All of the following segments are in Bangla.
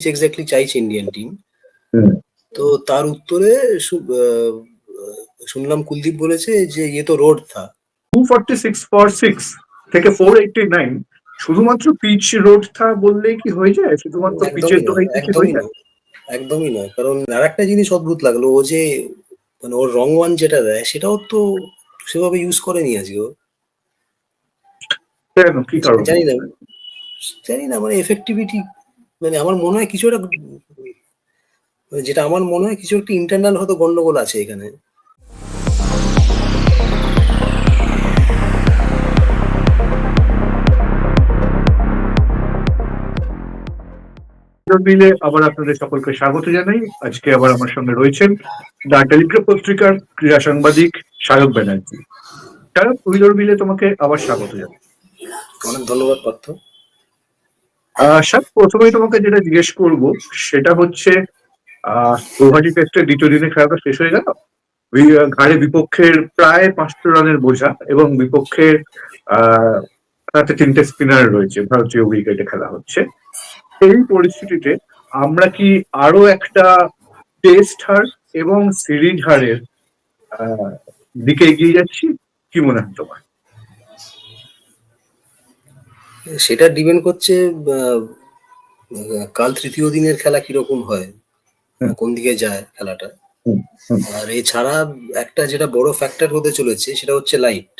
এক্স্যাক্টলি চাইছে ইন্ডিয়ান টিম তো তার উত্তরে আহ, শুনলাম কুলদীপ বলেছে যে ইয়ে তো রোড থা two forty six for six থেকে ফোর এইটটি নাইন শুধুমাত্র পিচ রোড থা বললেই কি হয়ে যায়? শুধুমাত্র পিচের একদমই দোহাই নয়, একদমই হয়ে যায়? একদমই নয়। কারণ আর একটা জিনিস অদ্ভুত লাগল ও যে মানে ওর রং ওয়ান যেটা দেয় সেটাও তো সেভাবে ইউজ করেনি আজকে ও। জানি না জানি না মানে এফেক্টিভিটি মানে আমার মনে হয় কিছু একটা মানে যেটা আমার মনে হয় কিছু একটা ইন্টারনাল হয়তো গন্ডগোল আছে এখানে। মিলে আবার আপনাদের সকলকে স্বাগত জানাই। আজকে আবার আমার সঙ্গে রয়েছেন দ্য টেলিগ্রাফ পত্রিকার ক্রীড়া সাংবাদিক সায়ক ব্যানার্জি। সায়ক উইলর মিলে তোমাকে আবার স্বাগত জানাই। অনেক ধন্যবাদ পার্থ। সাত প্রথমেই তোমাকে যেটা জিজ্ঞেস করব, সেটা হচ্ছে গৌহাটি টেস্টের দ্বিতীয় দিনে খেলাটা শেষ হয়ে গেল? ঘাড়ে বিপক্ষের প্রায় পাঁচশো রানের বোঝা এবং বিপক্ষের তাতে তিনটে স্পিনার রয়েছে, ভারতীয় উইকেটে খেলা হচ্ছে। এই পরিস্থিতিতে আমরা কি আরও একটা টেস্ট হার এবং সিরিজ হারের দিকে এগিয়ে যাচ্ছি? কি মনে হয় তোমার? সেটা ডিপেন্ড করছে কাল তৃতীয় দিনের খেলা কীরকম হয় কোন দিকে যায় খেলাটা। আর এছাড়া একটা যেটা বড় ফ্যাক্টর হতে চলেছে সেটা হচ্ছে লাইট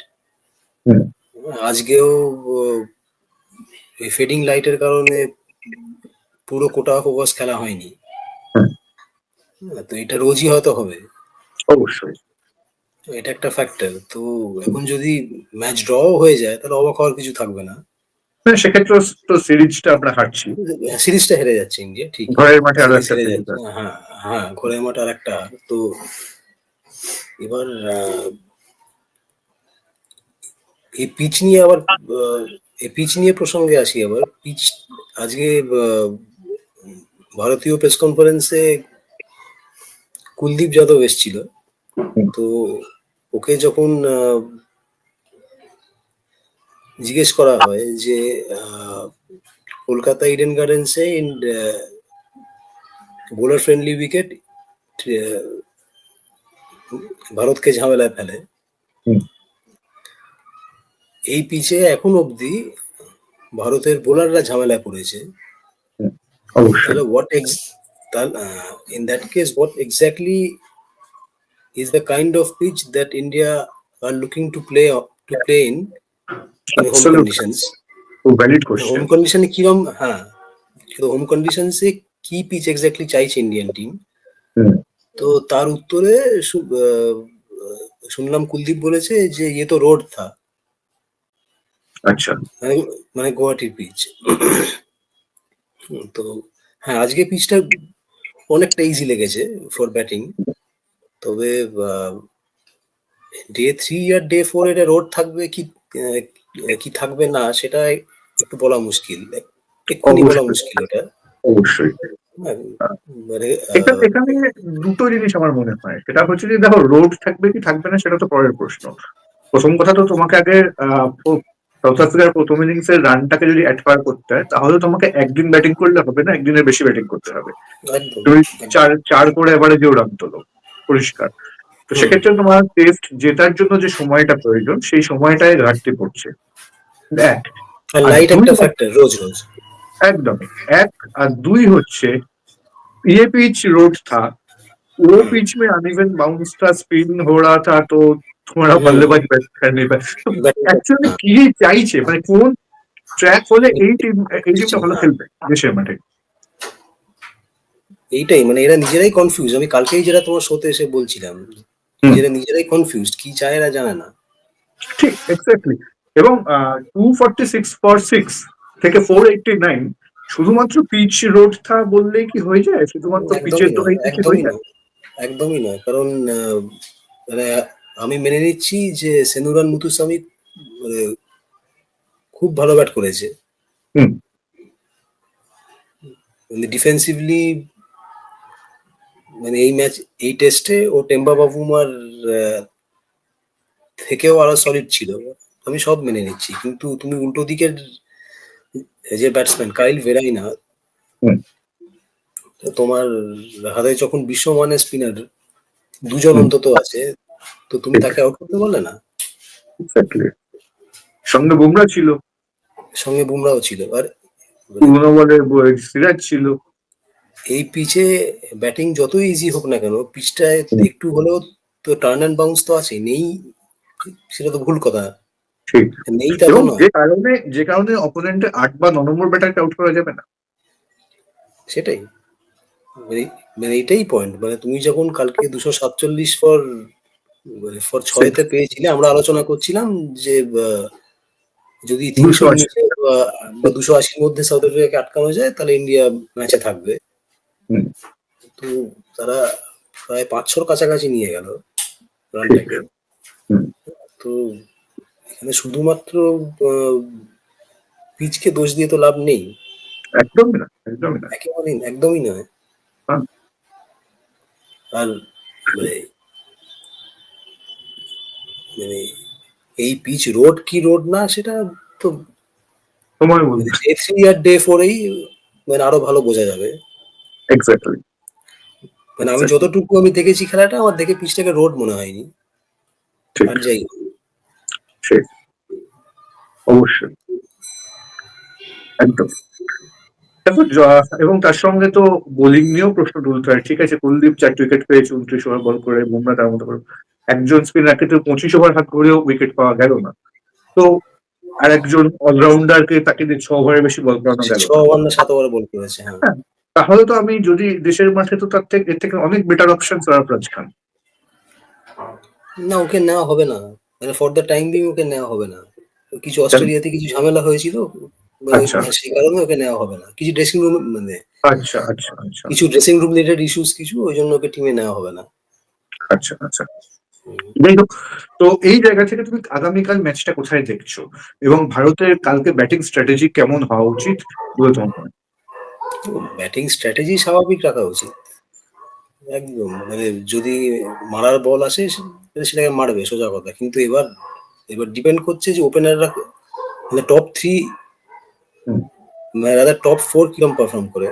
আজকেও ফেডিং লাইটের কারণে পুরো কোটা ফোকাস খেলা হয়নি। হ্যাঁ, তো এটা রোজই হয়তো হবে। অবশ্যই। এটা একটা ফ্যাক্টর তো এখন যদি ম্যাচ ড্রও হয়ে যায় তাহলে অবাক হওয়ার কিছু থাকবে না। না, সেক্ষেত্রে তো সিরিজটা আমরা হারছি। সিরিজটা হেরে যাচ্ছে ইন্ডিয়া ঠিক। ঘরের মাঠে আরও একটা আছে। হ্যাঁ হ্যাঁ ঘোড়ার মাঠ আর একটা। তো এবার এই পিচ নিয়ে আবার এই পিচ নিয়ে প্রসঙ্গে আসি আবার। পিচ আজকে ভারতীয় প্রেস কনফারেন্সে কুলদীপ যাদব এসেছিল। তো ওকে যখন আহ, জিজ্ঞেস করা হয় যে কলকাতা ইডেন গার্ডেন্সে বোলার ফ্রেন্ডলি উইকেট ভারতকে ঝামেলায় ফেলে। এই পিচে এখন অবধি ভারতের বোলাররা ঝামেলায় পড়েছে। তাহলে what in that case what exactly is the kind of pitch that India are looking to play to play in home. Conditions valid home কন্ডিশনে কিরম হ্যাঁ তো হোম কন্ডিশনসে কি পিচ এক্স্যাক্টলি চাইছে ইন্ডিয়ান টিম তো তার উত্তরে শুনলাম কুলদীপ বলেছে যে ইয়ে তো রোড থা আচ্ছা। মানে মানে গুয়াহাটির পিচ তো হ্যাঁ আজকে পিচটা অনেকটা ইজি লেগেছে ফর ব্যাটিং তবে ডে থ্রি আর ডে ফোর এটা রোড থাকবে কি কি থাকবে না সেটা একটু বলা মুশকিল। এক্ষুনি বলা। মুশকিল এটা। অবশ্যই। হ্যাঁ, মানে এখানে দুটো জিনিস আমার মনে হয়। সেটা হচ্ছে যে দেখো রোড থাকবে কি থাকবে না সেটা তো পরের প্রশ্ন। প্রথম কথা তো তোমাকে আগে সাউথ আফ্রিকার প্রথম ইনিংস এর রানটাকে যদি অ্যাডফায়ার করতে হয় তাহলে তোমাকে একদিন ব্যাটিং করলে হবে না একদিনের বেশি ব্যাটিং করতে হবে। তুমি চার চার করে এবারে যেও রান তোলো পরিষ্কার। তো সেক্ষেত্রে তোমার টেস্ট জেতার জন্য যে সময়টা প্রয়োজন সেই সময়টায় ঘাটতি পড়ছে। এক আর আর লাইট দুই একটা হচ্ছে- ফ্যাক্টর রোজ রোজ একদম এক আর দুই হচ্ছে ये पिच रोड था वो पिच में अनइवन बाउंस था स्पिन हो रहा था तो तुम्हारा हम्म। बल्लेबाज बैट कर नहीं पाए But- অ্যাকচুয়ালি কি চাইছে মানে কোন ট্র্যাক হলে এই টিম এই টিমটা ভালো খেলবে দেশের মাঠে এইটাই মানে এরা নিজেরাই কনফিউজ আমি কালকেই যেটা তোমার শোতে এসে বলছিলাম হুম। এরা নিজেরাই কনফিউজ কি চায় এরা জানে না ঠিক এক্স্যাক্টলি এবং two forty six for six থেকে ফোর এইটটি নাইন শুধুমাত্র পিচ রোড থা বললেই কি হয়ে যায়? শুধুমাত্র পিচের তো কি একদমই হয়ে যায়? নয় একদমই নয়। কারণ মানে আমি মেনে নিচ্ছি যে সেনুরান মুতুস্বামী মানে খুব ভালো ব্যাট করেছে। হুম। মানে ডিফেন্সিভলি মানে এই ম্যাচ এই টেস্টে ও টেম্বা বাবুমার থেকেও আরও সলিড ছিল। আমি সব মেনে নিচ্ছি। কিন্তু তুমি উল্টো দিকের যে ব্যাটসম্যান কাইল ভেরাইনা তোমার হাতে যখন বিশ্বমানের স্পিনার দুজন অন্তত আছে তো তুমি তাকে আউট করতে পারলে না? সঙ্গে বুমরা ছিল। সঙ্গে বুমরাও ছিল। আর সিরাজ ছিল। এই পিচে ব্যাটিং যতই ইজি হোক না কেন পিচটায় একটু হলেও তো টার্ন অ্যান্ড বাউন্স তো আছে নেই সেটা তো ভুল কথা। ঠিক। এবং যে কারণে যে কারণে অপোনেন্টের আট বা ন নম্বর ব্যাটারকে আউট করা যাবে না। সেটাই। মানে মানে এইটাই পয়েন্ট মানে তুমি যখন কালকে দুশো সাতচল্লিশ ফর মানে ফর ছয়তে পেয়েছিলে আমরা আলোচনা করছিলাম যে যদি তিনশো বা- দুশো আশির মধ্যে সাউথ আফ্রিকাকে আটকানো যায় তাহলে ইন্ডিয়া ম্যাচে থাকবে। তো তারা প্রায় পাঁচশোর কাছাকাছি নিয়ে গেল। তো এখানে শুধুমাত্র পিচকে দোষ দিয়ে তো লাভ নেই। একদমই না একদমই না। একেবারেই একদমই নয়। হ্যাঁ। আর মানে মানে এই পিচ রোড কি রোড না সেটা তো সময় ডে থ্রি আর ডে ফোরেই মানে আরও ভালো বোঝা যাবে। এক্স্যাক্টলি মানে আমি যতটুকু আমি দেখেছি খেলাটা আমার দেখে পিচটাকে রোড মনে হয়নি। আর যাই হোক। ঠিক অবশ্যই। একদম। এবং তার সঙ্গে তো বোলিং নিয়েও প্রশ্ন তুলতে হয়। ঠিক আছে কুলদীপ চারটি উইকেট পেয়েছে উনত্রিশ ওভার বল করে বুমরা তার মতো করে। একজন স্পিনারকে তো পঁচিশ ওভার হাত করেও উইকেট পাওয়া গেল না। তো আর একজন অলরাউন্ডারকে তাকে দিয়ে ছ ওভারের বেশি বল করানো গেল ছ ওভার না সাত ওভার বল করেছে হ্যাঁ। তাহলে তো আমি যদি দেশের মাঠে তো তার থেকে এর থেকে অনেক বেটার অপশন সরফরাজ খান না ওকে নেওয়া হবে না। মানে for the time being okay নেওয়া হবে না। কিছু অস্ট্রেলিয়াতে কিছু ঝামেলা হয়েছিল মানে আচ্ছা। সেই কারণে ওকে নেওয়া হবে না। কিছু ড্রেসিং রুম মানে আচ্ছা আচ্ছা আচ্ছা। কিছু ড্রেসিং রুম রিলেটেড ইস্যুস কিছু ওই জন্য ওকে টিমে নেওয়া হবে না। আচ্ছা আচ্ছা। যাই হোক তো এই জায়গা থেকে তুমি আগামীকাল ম্যাচটা কোথায় দেখছ? এবং ভারতের কালকে ব্যাটিং স্ট্র্যাটেজি কেমন হওয়া উচিত বলে তোমার মনে ব্যাটিং স্ট্র্যাটেজি স্বাভাবিক রাখা উচিত। একদম মানে যদি মারার বল আসে সেটাকে মারবে সোজা কথা। কিন্তু এবার এবার ডিপেন্ড করছে যে ওপেনাররা মানে টপ থ্রি মানে রাদার টপ ফোর কিরম পারফর্ম করে।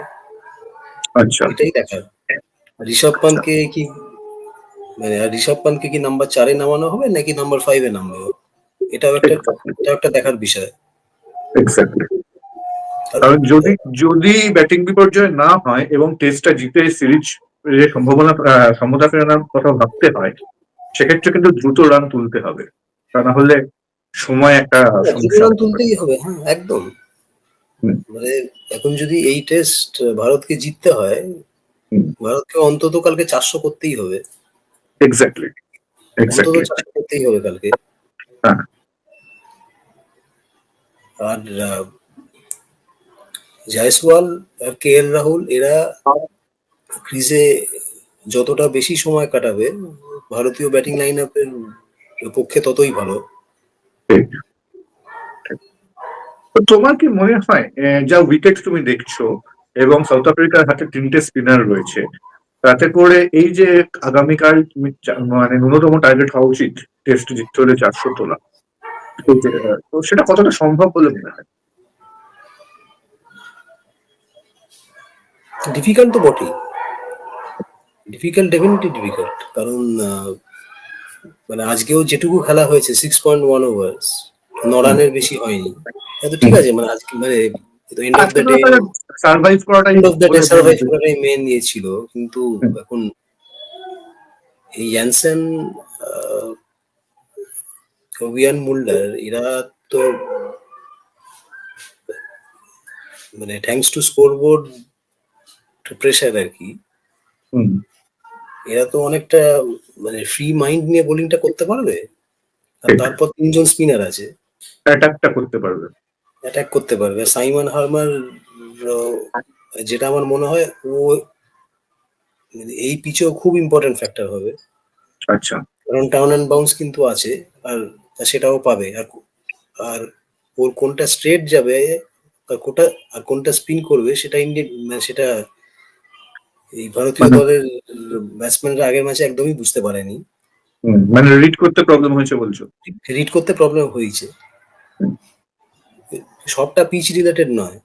আচ্ছা। এটাই দেখার। ঋষভ পান্তকে কি মানে ঋষভ পান্তকে কি নাম্বার চারে নামানো হবে নাকি নাম্বার ফাইভে নামানো হবে এটাও একটা এটাও একটা দেখার বিষয়। কারণ যদি যদি ব্যাটিং বিপর্যয় না হয় এবং টেস্টটা জিতে সিরিজ সম্ভাবনা ফেরানোর কথা ভাবতে হয় সেক্ষেত্রে কিন্তু দ্রুত রান তুলতে হবে। তা না হলে সময় একটা রান তুলতেই হবে হ্যাঁ একদম। মানে এখন যদি এই টেস্ট ভারতকে জিততে হয় ভারতকে অন্তত কালকে চারশো করতেই হবে। এক্স্যাক্টলি অন্তত চারশো করতেই হবে কালকে। হ্যাঁ। আর জয়সওয়াল আর কে এল রাহুল এরা ক্রিজে যতটা বেশি সময় কাটাবে ভারতীয় ব্যাটিং লাইন আপের পক্ষে ততই ভালো। তোমার কি মনে হয় যা উইকেট তুমি দেখছ এবং সাউথ আফ্রিকার হাতে তিনটে স্পিনার রয়েছে তাতে করে এই যে আগামীকাল তুমি মানে ন্যূনতম টার্গেট হওয়া উচিত টেস্ট জিততে হলে চারশো তোলা। তো সেটা কতটা সম্ভব বলে মনে হয়? ডিফিকাল্ট তো বটেই। ডিফিকাল্ট ডেফিনেটলি ডিফিকাল্ট কারণ আহ, মানে আজকেও যেটুকু খেলা হয়েছে সিক্স পয়েন্ট ওয়ান ওভার্স ন রানের বেশি হয়নি। হ্যাঁ, তো ঠিক আছে মানে আজকে মানে end of the day survive করাটাই end of the. Day survive করাটাই মেন ইয়ে ছিল। কিন্তু এখন এই জ্যানসেন মুল্ডার এরা তো মানে thanks to scoreboard pressure আর কি হুম, এরা তো অনেকটা মানে ফ্রি মাইন্ড নিয়ে বোলিংটা করতে পারবে? আর তারপর তিনজন স্পিনার আছে। অ্যাটাকটা করতে পারবে। অ্যাটাক করতে পারবে। সাইমন হার্মার যেটা আমার মনে হয় ও মানে এই পিচেও খুব ইম্পর্টেন্ট ফ্যাক্টর হবে। আচ্ছা। কারণ টাউন অ্যান্ড বাউন্স কিন্তু আছে আর সেটাও পাবে। আর আর ওর কোনটা স্ট্রেট যাবে আর কোনটা আর কোনটা স্পিন করবে সেটা ইন্ডিয়ান মানে সেটা এই ভারতীয় মানে- দলের ব্যাটসম্যানরা আগের ম্যাচে একদমই বুঝতে পারেনি। মানে রিড করতে প্রবলেম হয়েছে বলছো? রিড করতে প্রবলেম হয়েছে। সবটা পিচ রিলেটেড নয়।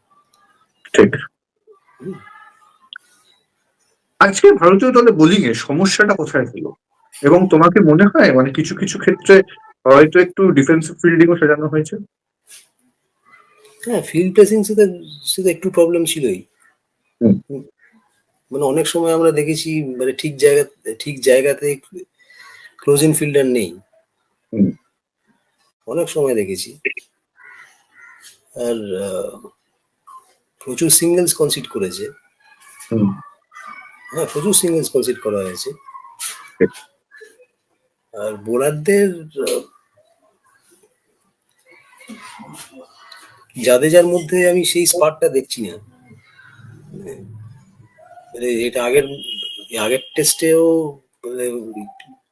ঠিক। আজকে ভারতীয় দলে বোলিং এ সমস্যাটা কোথায় হলো? এবং তোমাকে মনে হয় মানে কিছু কিছু ক্ষেত্রে হয়তো একটু ডিফেন্সিভ ফিল্ডিং ও সাজানো হয়েছে? হ্যাঁ ফিল্ড প্লেসিং সাথে একটু প্রবলেম ছিলই। মানে অনেক সময় আমরা দেখেছি মানে ঠিক জায়গা ঠিক জায়গাতে ক্লোজিং ফিল্ডার নেই। অনেক সময় দেখেছি। আর প্রচুর সিঙ্গেলস কনসিড করেছে। হ্যাঁ প্রচুর সিঙ্গেলস কনসিড করা হয়েছে। আর বোলারদের জাদেজার মধ্যে আমি সেই স্পার্টটা দেখছি না। এটা আগের আগের টেস্টেও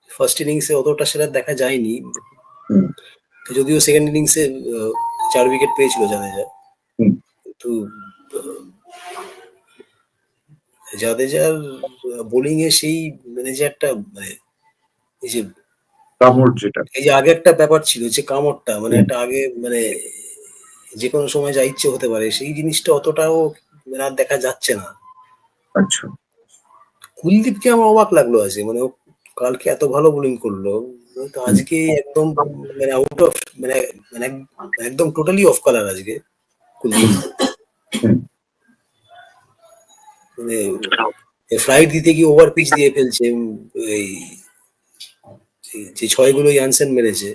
ফার্স্ট ইনিংসে অতটা সেটা দেখা যায়নি। যদিও সেকেন্ড ইনিংসে চার উইকেট পেয়েছিল জাদেজা। কিন্তু জাদেজার বোলিং এ সেই মানে যে একটা মানে এই যে কামড় যেটা। এই যে আগে একটা ব্যাপার ছিল যে কামড়টা মানে একটা আগে মানে যে কোনো সময় যা ইচ্ছে হতে পারে সেই জিনিসটা অতটাও মানে আর দেখা যাচ্ছে না। আচ্ছা। কুলদীপকে আমার অবাক লাগল আজকে মানে কালকে এত ভালো বোলিং করল তো আজকে একদম মানে আউট অফ মানে মানে একদম টোটালি অফ কালার আজকে কুলদীপ। মানে ফ্লাইট দিতে গিয়ে ওভার পিচ দিয়ে ফেলছে এই যে- ছয়গুলো ইয়ানসেন মেরেছে।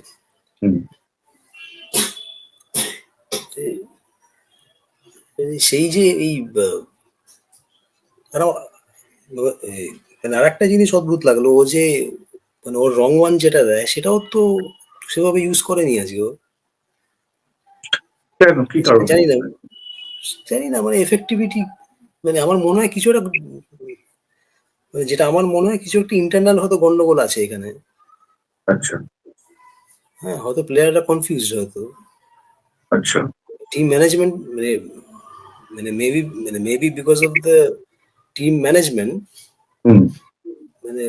সেই যে এই, মানে আর একটা জিনিস অদ্ভুত লাগল ও যে মানে ওর রং ওয়ান যেটা দেয় সেটাও তো সেভাবে ইউজ করেনি আজকে ও। জানি না। জানি না মানে এফেক্টিভিটি মানে আমার মনে হয় কিছু একটা মানে যেটা আমার মনে হয় কিছু একটা ইন্টারনাল হয়তো গন্ডগোল আছে এখানে। আচ্ছা। হ্যাঁ হয়তো প্লেয়াররা কনফিউজ হয়তো। আচ্ছা। টিম ম্যানেজমেন্ট মানে মানে মেবি মানে maybe because of the team management মানে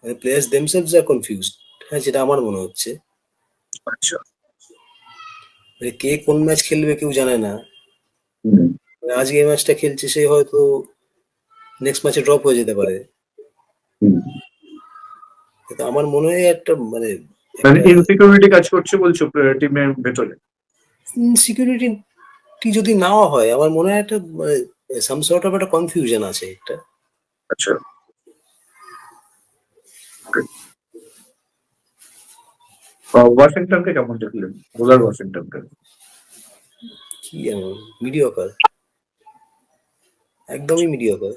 মানে প্লেয়ার্স দেমসেলস আর কনফিউজ হ্যাঁ যেটা আমার মনে হচ্ছে। আচ্ছা। মানে কে কোন ম্যাচ খেলবে কেউ জানে না। মানে আজকে এই ম্যাচটা খেলছে সে হয়তো নেক্সট ম্যাচে ড্রপ হয়ে যেতে পারে। কিন্তু আমার মনে হয় একটা মানে মানে ইনসিকিউরিটি কাজ করছে বলছো টিমের ভেতরে? ইনসিকিউরিটি যদি নাও হয় আমার মনে হয় একটা সাম সর্ট অফ একটা কনফিউশন আছে একটা। আচ্ছা। ওয়াশিংটনকে কেমন দেখলেন? বোলার ওয়াশিংটনকে কি এমন? মিডিয়কার একদমই মিডিয়কার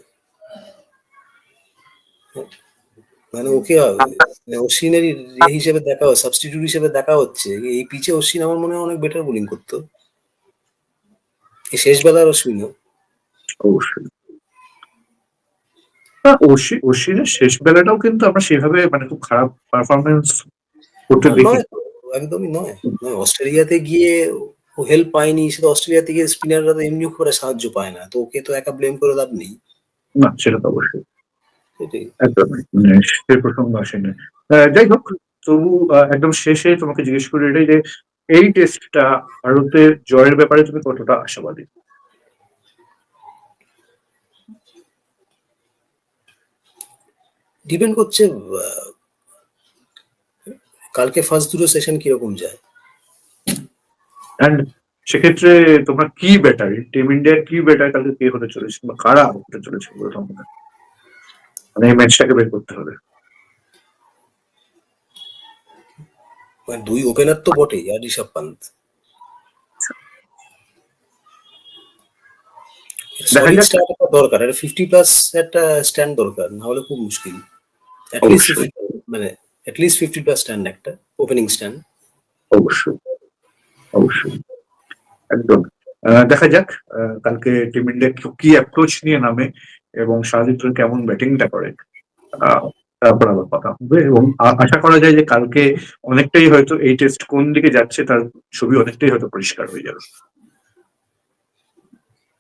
মানে ওকে মানে অশ্বিনের ইয়ে হিসেবে দেখা সাবস্টিটিউট হিসেবে দেখা হচ্ছে। এই পিচে অশ্বিন আমার মনে হয় অনেক বেটার বোলিং করতো। শেষ বেলার অশ্বিনও। অবশ্যই। অশ্বি- অশ্বিনের শেষ বেলাটাও কিন্তু আমরা সেভাবে মানে খুব খারাপ পারফরমেন্স করতে দেখি একদমই নয় নয় অস্ট্রেলিয়াতে গিয়ে ও হেল্প পায়নি সেটা অস্ট্রেলিয়াতে গিয়ে স্পিনাররা তো এমনি করে সাহায্য পায় না তো ওকে তো একা ব্লেম করে লাভ নেই। না সেটা তো অবশ্যই। মানে সে প্রসঙ্গ আসেনি। যাই হোক তবু আহ, একদম শেষে তোমাকে জিজ্ঞেস করি এটাই যে এই টেস্টটা ভারতের জয়ের ব্যাপারে তুমি কতটা আশাবাদী? ডিপেন্ড করছে কালকে ফার্স্ট দুটো সেশন কীরকম যায়? অ্যান্ড সেক্ষেত্রে তোমরা কি বেটার টিম ইন্ডিয়ার কি বেটার কালকে কে হতে চলেছে? বা কারা হতে চলেছে বলে তোমার মানে এই ম্যাচটাকে বের করতে হবে। মানে দুই ওপেনার তো বটেই আর ঋষভ পান্ত দরকার একটা ফিফটি প্লাস একটা স্ট্যান্ড দরকার না হলে খুব মুশকিল। মানে at least fifty plus stand একটা ওপেনিং স্ট্যান্ড অবশ্যই। অবশ্যই। একদম। দেখা যাক কালকে টিম ইন্ডিয়া কি অ্যাপ্রোচ নিয়ে নামে এবং শাহজিৎ কেমন ব্যাটিংটা করে। তারপর আবার কথা হবে এবং আশা করা যায় যে কালকে অনেকটাই হয়তো এই টেস্ট কোন দিকে যাচ্ছে তার ছবি অনেকটাই হয়তো পরিষ্কার হয়ে যাবে।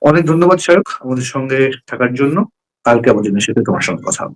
অনেক ধন্যবাদ শায়ক আমাদের সঙ্গে থাকার জন্য। কালকে আমাদের সাথে তোমার সঙ্গে কথা হবে।